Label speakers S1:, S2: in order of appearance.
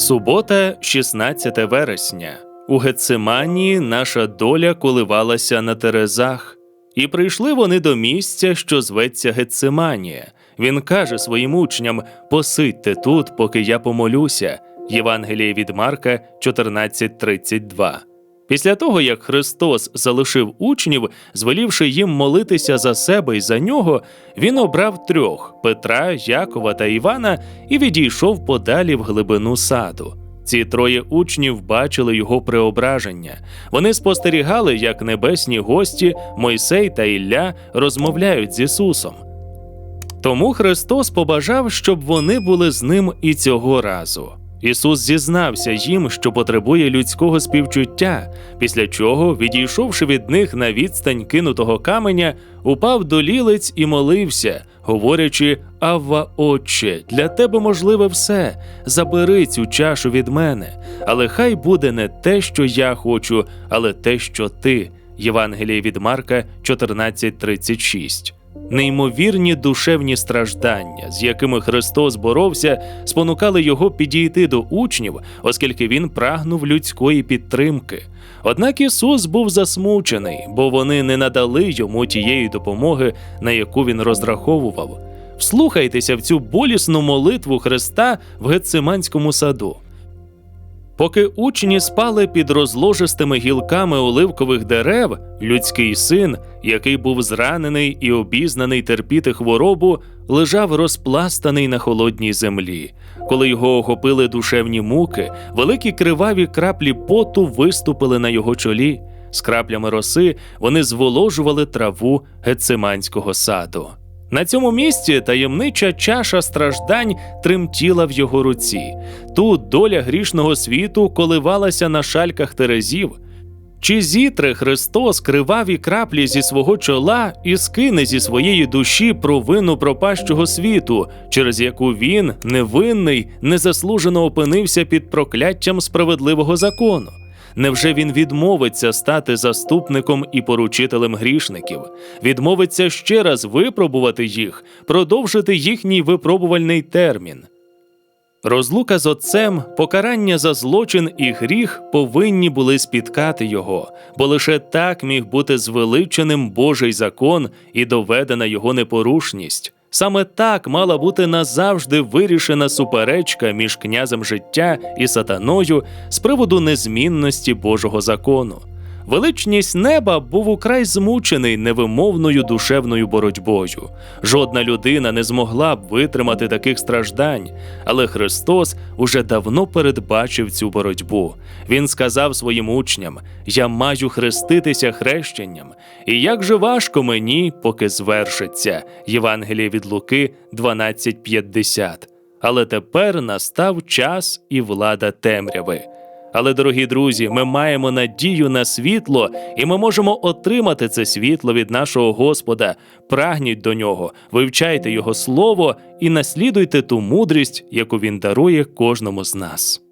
S1: Субота, 16 вересня. У Гециманії наша доля коливалася на терезах. І прийшли вони до місця, що зветься Гециманія. Він каже своїм учням: Посидьте тут, поки я помолюся. Євангеліє від Марка 14.32. Після того, як Христос залишив учнів, звелівши їм молитися за себе і за нього, він обрав трьох Петра, Якова та Івана і відійшов подалі в глибину саду. Ці троє учнів бачили його преображення. Вони спостерігали, як небесні гості Мойсей та Ілля розмовляють з Ісусом. Тому Христос побажав, щоб вони були з ним і цього разу. Ісус зізнався їм, що потребує людського співчуття, після чого, відійшовши від них на відстань кинутого каменя, упав до лілиць і молився, говорячи: Авва, Отче, для тебе можливе все. Забери цю чашу від мене, але хай буде не те, що я хочу, але те, що ти. Євангеліє від Марка 14.36 Неймовірні душевні страждання, з якими Христос боровся, спонукали його підійти до учнів, оскільки він прагнув людської підтримки. Однак Ісус був засмучений, бо вони не надали йому тієї допомоги, на яку він розраховував. Вслухайтеся в цю болісну молитву Христа в Гециманському саду. Поки учні спали під розложистими гілками оливкових дерев, людський син, який був зранений і обізнаний терпіти хворобу, лежав розпластаний на холодній землі. Коли його охопили душевні муки, великі криваві краплі поту виступили на його чолі. З краплями роси вони зволожували траву гециманського саду. На цьому місці таємнича чаша страждань тремтіла в його руці. Тут доля грішного світу коливалася на шальках терезів. Чи зітре Христос криваві краплі зі свого чола і скине зі своєї душі провину пропащого світу, через яку він, невинний, незаслужено опинився під прокляттям справедливого закону? Невже він відмовиться стати заступником і поручителем грішників, відмовиться ще раз випробувати їх, продовжити їхній випробувальний термін? Розлука з отцем, покарання за злочин і гріх повинні були спіткати його, бо лише так міг бути звеличеним Божий закон і доведена його непорушність. Саме так мала бути назавжди вирішена суперечка між князем життя і сатаною з приводу незмінності Божого закону. Величність неба був украй змучений невимовною душевною боротьбою. Жодна людина не змогла б витримати таких страждань, але Христос уже давно передбачив цю боротьбу. Він сказав своїм учням: Я маю хреститися хрещенням, і як же важко мені, поки звершиться. Євангеліє від Луки 12.50. Але тепер настав час і влада темряви. Але, дорогі друзі, ми маємо надію на світло, і ми можемо отримати це світло від нашого Господа. Прагніть до нього, вивчайте Його слово і наслідуйте ту мудрість, яку він дарує кожному з нас.